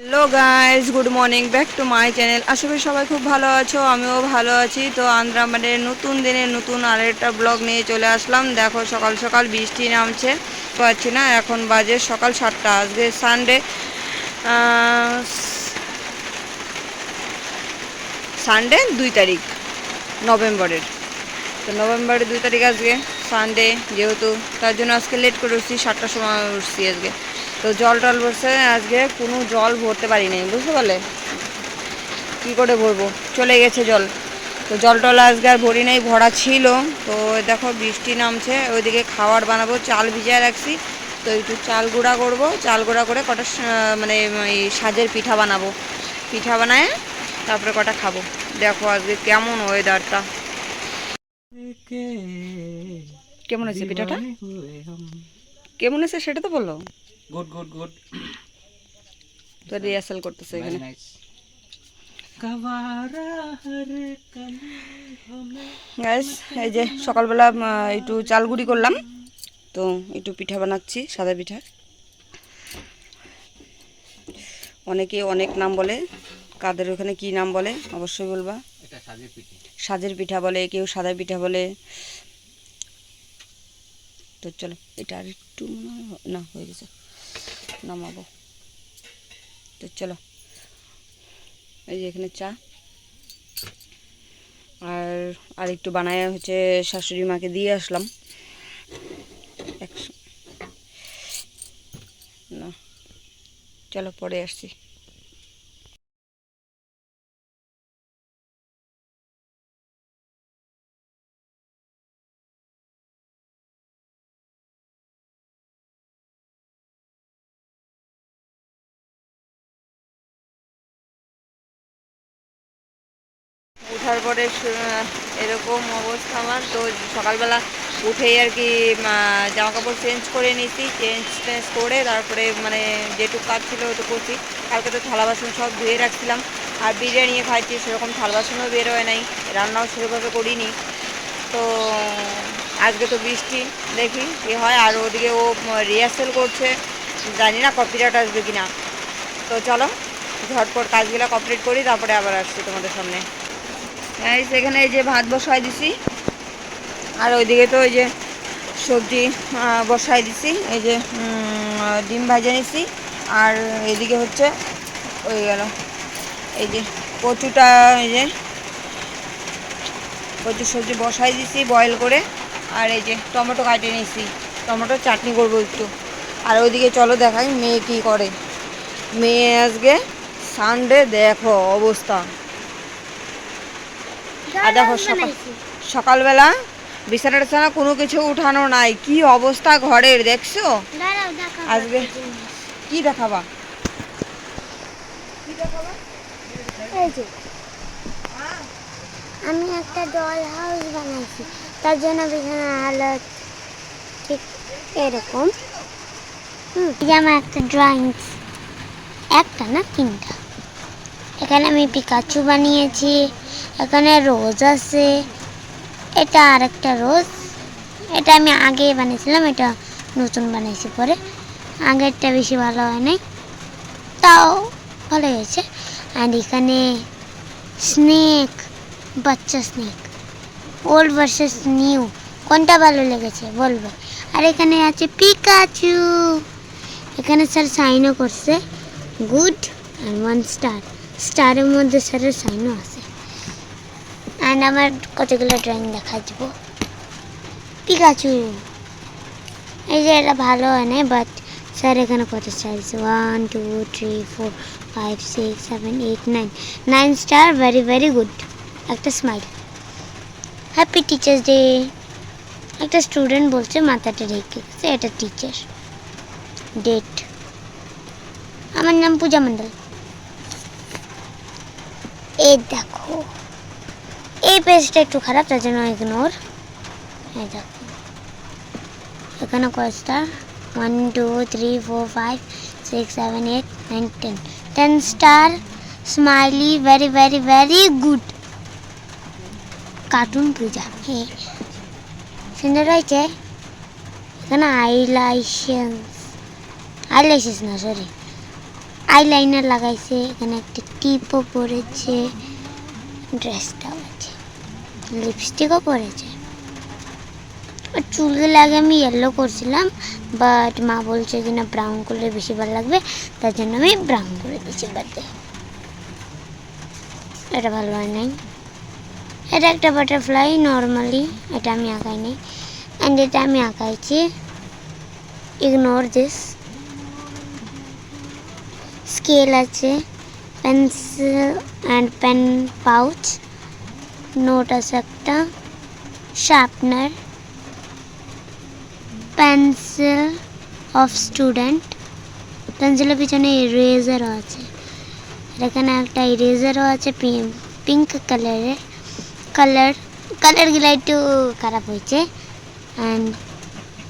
Hello guys good morning back to my channel আশা করি সবাই খুব ভালো আছো, আমিও ভালো আছি। তো আন্দ্রামানের নতুন দিনে নতুন আরেকটা ব্লগ নিয়ে চলে আসলাম। দেখো, সকাল সকাল বৃষ্টি নামছে, পাচ্ছি না। এখন বাজে সকাল সাতটা, আজকে সানডে সানডে দুই তারিখ, নভেম্বরের। তো নভেম্বরের দুই তারিখ আজকে সানডে যেহেতু, তার জন্য আজকে লেট করে উঠছি, সাতটার সময় উঠছি আজকে। তো জল টল বসে আজকে কোনো জল ভরতে পারি নাই বুঝতে পারলে? কী করে ভরবো? চলে গেছে জল। তো জল টল আজকে আর ভরি নাই ভরা ছিল। তো দেখো বৃষ্টি নামছে ওইদিকে খাবার বানাবো চাল ভিজিয়ে রাখছি। তো একটু চাল গুঁড়া করব চাল গুঁড়া করে কটা মানে এই সাজের পিঠা বানাবো। পিঠা বানায় তারপরে কটা খাব। দেখো আজকে কেমন ওয়েদারটা। কেমন হয়েছে পিঠাটা? কেমন হয়েছে সেটা তো বলল গুড গুড গুড তো রিহার্সাল করতেছে এখানে। গাইস এই যে সকালবেলা একটু চাল গুঁড়ি করলাম। তো একটু পিঠা বানাচ্ছি সাদা পিঠা। অনেকে অনেক নাম বলে। কাদের ওখানে কি নাম বলে অবশ্যই বলবা। সাজের পিঠা। বলে কেউ সাদা পিঠা বলে। তো চলো এটা আর একটু না হয়ে গেছে। নামাবো। তো চলো, এই যে এখানে চা। আর আর একটু বানায় হচ্ছে শাশুড়ি মাকে দিয়ে আসলাম। একশো না, চলো পরে আসছি। ওঠার পরে এরকম অবস্থা আমার। তো সকালবেলা উঠেই আর কি জামা কাপড় চেঞ্জ করে নিয়েছি চেঞ্জ টেঞ্জ করে তারপরে মানে যেটুকু কাজ ছিল ওটুকু করছি। কালকে তো থালা বাসন সব ধুয়ে রাখছিলাম। আর বিরিয়ানি খাইছি, সেরকম থালা বাসনও বের হয় নাই, রান্নাও সেরকমভাবে করিনি। তো আজকে তো বৃষ্টি, দেখি কি হয়। আর ওদিকে ও রিহার্সেল করছে, জানি না কপিরাইট আসবে কি না তো চলো, ঝটপট কাজগুলো কমপ্লিট করি, তারপরে আবার আসছি তোমাদের সামনে। এখানে এই যে ভাত বসাই দিছি। আর ওইদিকে তো ওই যে সবজি বসাই দিছি। এই যে ডিম ভাজে নিছি। আর এদিকে হচ্ছে ওই গেল, এই যে কচুটা, এই যে কচু সবজি বসাই দিছি বয়েল করে। আর এই যে টমেটো কাটে নিছি। টমেটো চাটনি করব একটু। আর ওইদিকে চলো দেখাই মেয়ে কী করে। মেয়ে আজকে সানডে দেখো অবস্থা। আর দেখো সকালবেলা বিছানা টিছানা কোনো কিছু উঠানো নাই। কি অবস্থা ঘরের দেখছ? আজকে কি দেখাবা? আমি একটা ডল হাউস বানাইছি। তার জন্য বিছানার হালত ঠিক এরকম। হুম আমার একটা ড্রয়িংস একটা না তিনটা? এখানে আমি পিকাচু বানিয়েছি, এখানে রোজ আছে, এটা আর একটা রোজ এটা আমি আগে বানিয়েছিলাম, এটা নতুন বানিয়েছি পরে, আগেরটা বেশি ভালো হয় নাই তাও ভালো হয়েছে। আর এখানে স্নেক বাচ্চা স্নেক ওল্ড ভার্সেস নিউ কোনটা ভালো লেগেছে বলবে? আর এখানে আছে পিকাচু এখানে স্যার সাইনও করছে গুড আর ওয়ান স্টার স্টারের মধ্যে স্যারের সাইনও আছে। অ্যান্ড আমার কতগুলো ড্রয়িং দেখা যাব পিকাচু এই যে এটা ভালো হয় না বাট স্যার এখানে কত star one two three four five six seven eight nine nine star very very good একটা স্মাইল হ্যাপি টিচার্স ডে একটা স্টুডেন্ট বলছে, মাথাটা রেখে গেছে, এটা টিচার ডেট আমার নাম পূজা মণ্ডল। এই দেখো। এই পেজটা একটু খারাপ, তার জন্য ইগনোর এই দেখো। এখানে কয় star one two three four five six seven eight nine ten ten star smiley very very very good cartoon Puja হ্যাঁ সুন্দর হয়েছে? এখানে আইলাইসেন্স আইলাইসেন্স না সরি আইলাইনার লাগাইছে, এখানে একটা টিপও পরেছে ড্রেসটাও আছে লিপস্টিকও পরেছে। আর চুলগুলো আগে আমি ইয়েলো করছিলাম বাট মা বলছে কিনা ব্রাউন করলে বেশি ভালো লাগবে, তার জন্য আমি ব্রাউন করে দিয়েছি বার্থডে এটা ভালো হয় নাই। এটা একটা বাটারফ্লাই নর্মালি এটা আমি আঁকাই নাই। অ্যান্ড এটা আমি আঁকাইছি ইগনোর দিস স্কেল আছে, pencil and pen pouch note আছে একটা শার্পনার পেন্সিল অফ স্টুডেন্ট পেন্সিলের পিছনে ইরেজারও আছে। এখানে একটা ইরেজারও আছে পিঙ্ক কালারের কালার কালারগুলো একটু খারাপ হয়েছে। অ্যান্ড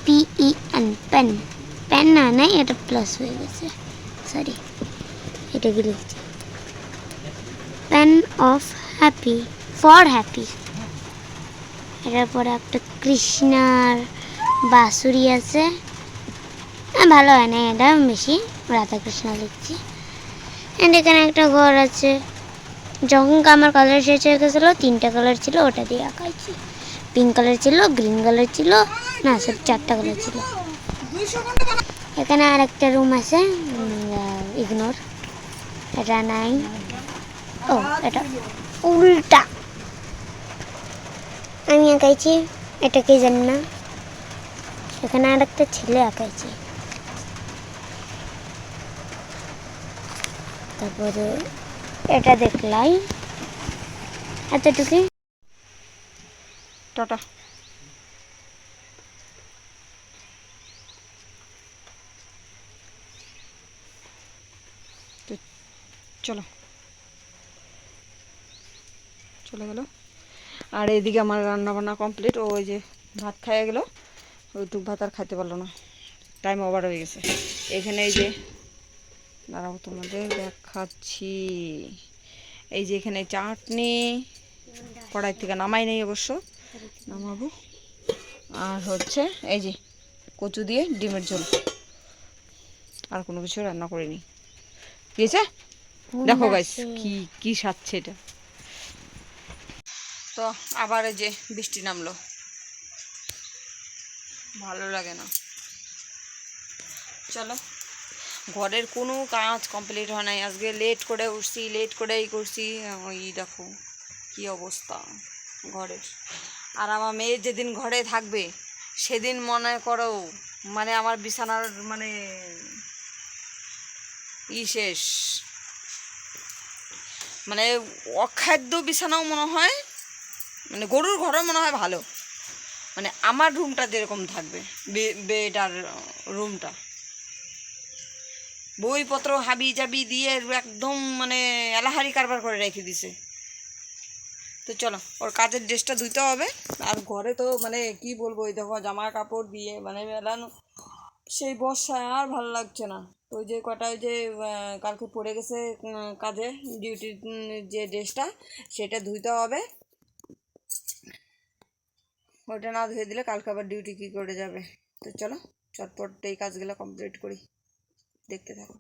পিই অ্যান্ড পেন পেন না নাই এটা প্লাস হয়ে গেছে। সরি এটা কি লিখছি? Pen of happy for happy এটার পরে একটা কৃষ্ণার বাঁশুরি আছে। ভালো হয় না, এটা বেশি রাধাকৃষ্ণ লিখছি। অ্যান্ড এখানে একটা ঘর আছে। যখন আমার কালার শেষ হয়ে গেছিল, তিনটা কালার ছিল, ওটা দিয়ে আঁকাইছি পিঙ্ক কালার ছিল গ্রিন কালার ছিল, না, সব চারটা কালার ছিল। এখানে আর একটা রুম আছে ইগনোর এটা নাই ও, এটা উল্টা। আমি আঁকাইছি, এটা কে জানি না। এখানে আর একটা ছেলে আঁকাইছি। তারপরে এটা দেখলাই। এতটুকুই। টাটা। চলো। চলে গেল। আর এদিকে আমার রান্না বান্না কমপ্লিট ও ওই যে ভাত খাইয়ে গেল। ওইটুক ভাত আর খাইতে পারল না। টাইম ওভার হয়ে গেছে। এখানে এই যে, দাঁড়াও তোমাদের দেখাচ্ছি। এই যে এখানে চাটনি, কড়াই থেকে নামাই নেই অবশ্য। নামাবো। আর হচ্ছে এই যে কচু দিয়ে ডিমের ঝোল। আর কোনো কিছু রান্না করিনি। গিয়েছে? দেখো গাইস কি কি সাচ্ছে এটা। তো আবার এই যে বৃষ্টি নামলো। ভালো লাগে না। চলো ঘরের কোনো কাজ কমপ্লিট হয় নাই। আজকে লেট করে উঠছি লেট করে এই করছি। ওই দেখো কি অবস্থা ঘরের। আর আমার মেয়ে যেদিন ঘরে থাকবে সেদিন মনে করো মানে আমার বিছানার মানে ই শেষ। মানে অখাদ্য বিছানাও মনে হয় মানে গরুর ঘরও মনে হয় ভালো। মানে আমার রুমটা যেরকম থাকবে বেড আর রুমটা বইপত্র হাবি জাবি দিয়ে একদম মানে এলাহারি কারবার করে রেখে দিছে। তো চলো, ওর কাজের ড্রেসটা ধুইতে হবে। আর ঘরে তো মানে কি বলব ওই দেখো জামা কাপড় দিয়ে মানে মেলানো। সেই বর্ষায় আর ভালো লাগছে না। ওই যে কটা, ওই যে কালকে পড়ে গেছে কাজে ডিউটির যে ড্রেসটা সেটা ধুইতে হবে। ওটা না ধুয়ে দিলে কালকে আবার ডিউটি কী করে যাবে? তো চলো, চটপট এই কাজগুলো কমপ্লিট করি। দেখতে থাকো।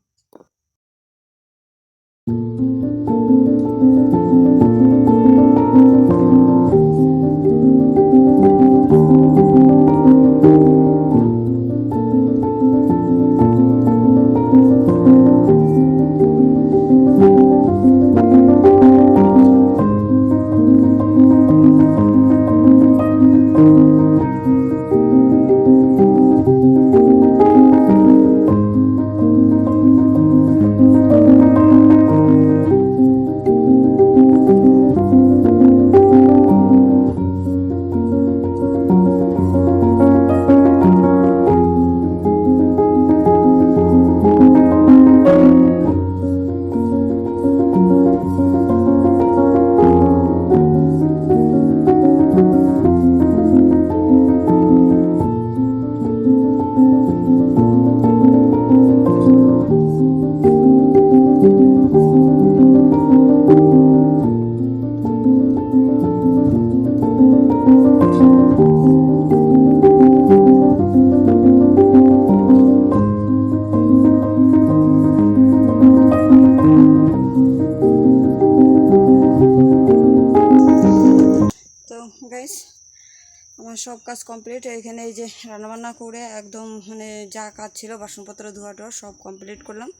কমপ্লিট এখানে এই যে রান্নাবান্না করে একদম মানে যা কাজ ছিল, বাসনপত্র ধোয়া টোয়া সব কমপ্লিট করলাম।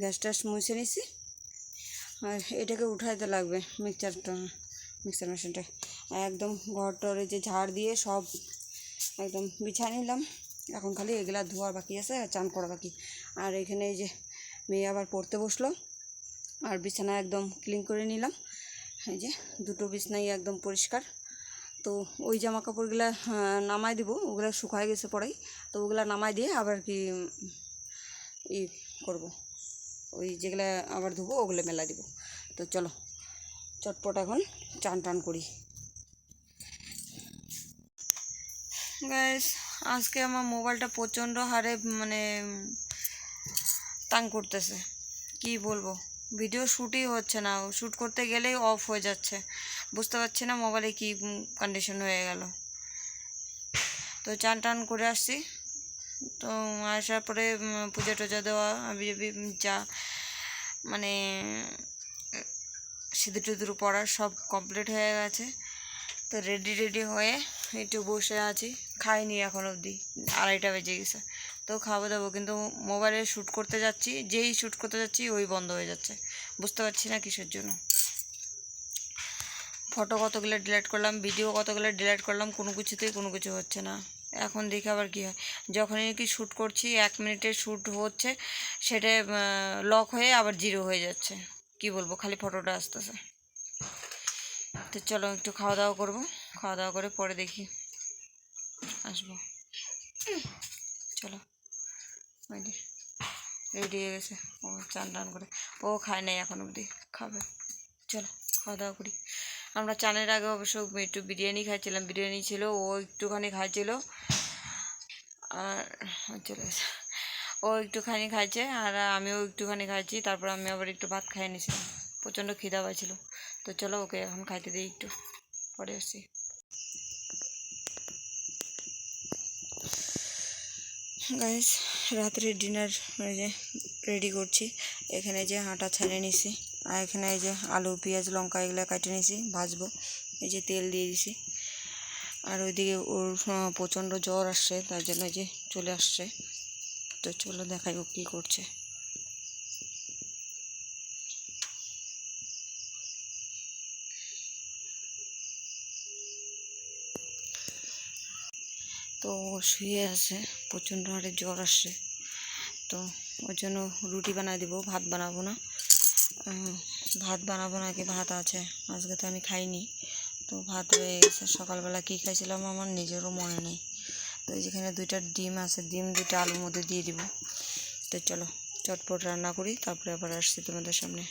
গ্যাস ট্যাস মুছে নিছি। আর এটাকে উঠাইতে লাগবে মিক্সচারটা মিক্সার মেশিনটা একদম ঘর টর যে ঝাড় দিয়ে সব একদম বিছাই নিলাম। এখন খালি এগুলা ধোয়া বাকি আছে আর চান করা বাকি। আর এখানে এই যে মেয়ে আবার পড়তে বসল। আর বিছানা একদম ক্লিন করে নিলাম। এই যে দুটো বিছনাই একদম পরিষ্কার। তো ওই জামা কাপড়গুলা নামাই দিব। ওগুলা শুকায় গেছে পরেই তো ওগুলা নামাই দিয়ে আবার কি ই করব। ওই যেগুলা আবার ধুবো, ওগুলো মেলা দিব। তো চলো, চটপট এখন চান টান করি। গাইস আজকে আমার মোবাইলটা প্রচণ্ড হারে মানে তাং করতেছে। কি বলব? ভিডিও শ্যুটই হচ্ছে না। শ্যুট করতে গেলেই অফ হয়ে যাচ্ছে। বুঝতে পারছি না মোবাইলে কি কন্ডিশন হয়ে গেল। তো চান টান করে আসছি। তো আসার পরে পূজা টুজা দেওয়া আবি যা মানে সিঁদুর টিঁদুর পড়া সব কমপ্লিট হয়ে গেছে। তো রেডি রেডি হয়ে একটু বসে আছি। খাইনি এখন অবধি, আড়াইটা বেজে গেছে। তো খাব দাবো, কিন্তু মোবাইলে শ্যুট করতে যাচ্ছি, যেই শ্যুট করতে যাচ্ছি, ওই বন্ধ হয়ে যাচ্ছে। বুঝতে পারছি না কিসের জন্য। ফটো কতগুলো ডিলিট করলাম ভিডিও কতগুলো ডিলিট করলাম, কোনো কিছুতেই কোনো কিছু হচ্ছে না। এখন দেখি আবার কী হয়। যখনই কি শ্যুট করছি, এক মিনিটে শ্যুট হচ্ছে, সেটা লক হয়ে আবার জিরো হয়ে যাচ্ছে। কি বলব, খালি ফটোটা আসতেছে। তো চলো একটু খাওয়া দাওয়া করব। খাওয়া দাওয়া করে পরে দেখি। আসব। চলো। রেডি হয়ে গেছে। ও চান টান করে। ও খায় নাই এখন অবধি, খাবে। চলো, খাওয়া দাওয়া করি। আমরা চানের আগে অবশ্য একটু বিরিয়ানি খাইছিলাম। বিরিয়ানি ছিল, ও একটুখানি খাইছিল। আর চলে ও একটুখানি খাইছে আর আমিও একটুখানি খাইছি। তারপর আমি আবার একটু ভাত খাইয়ে নিয়েছিলাম। প্রচণ্ড খিদা পাইছিল। তো চলো ওকে এখন খাইতে দিই একটু। পরে আসছি। গাইস রাত্রে ডিনার যে রেডি করছি। এখানে যে আটা ছাড়িয়ে নিছি। আর এখানে এই যে আলু, পেঁয়াজ, লঙ্কা এগুলো কাটে নিয়েছি, ভাজবো। এই যে তেল দিয়ে দিছি। আর ওইদিকে ওর প্রচণ্ড জ্বর আসছে, তার জন্য এই যে চলে আসছে। তো চলো দেখাই ও কী করছে। তো শুয়ে আছে, প্রচণ্ড হারে জ্বর আসছে। তো ওর জন্য রুটি বানাই দিব, ভাত বানাবো না। ভাত বানাবো নাকি? ভাত আছে। আজকে তো আমি খাইনি। তো ভাত হয়ে গেছে। সকালবেলা কী খাইছিলাম আমার নিজেরও মনে নেই। তো যেখানে দুইটা ডিম আছে, ডিম দুইটা আলুর মধ্যে দিয়ে দিব। তো চলো, চটপট রান্না করি, তারপরে আবার আসছি তোমাদের সামনে।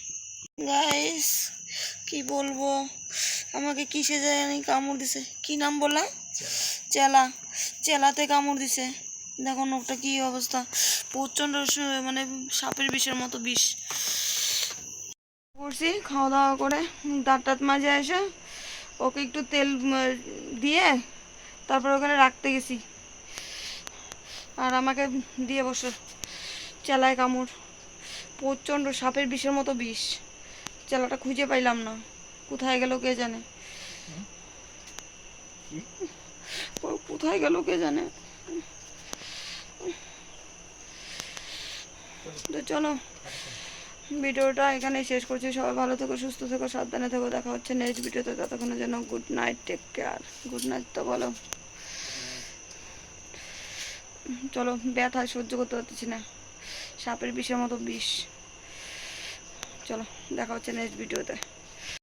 গাইস কি বলব? আমাকে কিসে জানি কামড় দিছে? কি নাম বললাম চেলা। চেলাতে কামড় দিছে। দেখো নোকটা কি অবস্থা? প্রচণ্ড মানে সাপের বিষের মতো বিষ। করছি খাওয়া দাওয়া করে, দাঁত টাত মাঝে এসে ওকে একটু তেল দিয়ে তারপর ওখানে রাখতে গেছি। আর আমাকে দিয়ে বসে, চেলায় কামড়, প্রচণ্ড সাপের বিষের মতো বিষ। চেলাটা খুঁজে পাইলাম না, কোথায় গেল কে জানে? কোথায় গেল কে জানে? তো চলো। ভিডিওটা এখানেই শেষ করছি। সবাই ভালো থেকো, সুস্থ থেকো, সাবধানে থেকো। দেখা হচ্ছে নেক্সট ভিডিওতে। ততক্ষণের জন্য good night take care good night তো বলো। চলো, ব্যথা সহ্য করতে পারতেছি না। সাপের বিষের মতো বিষ। চলো, দেখা হচ্ছে নেক্সট ভিডিওতে।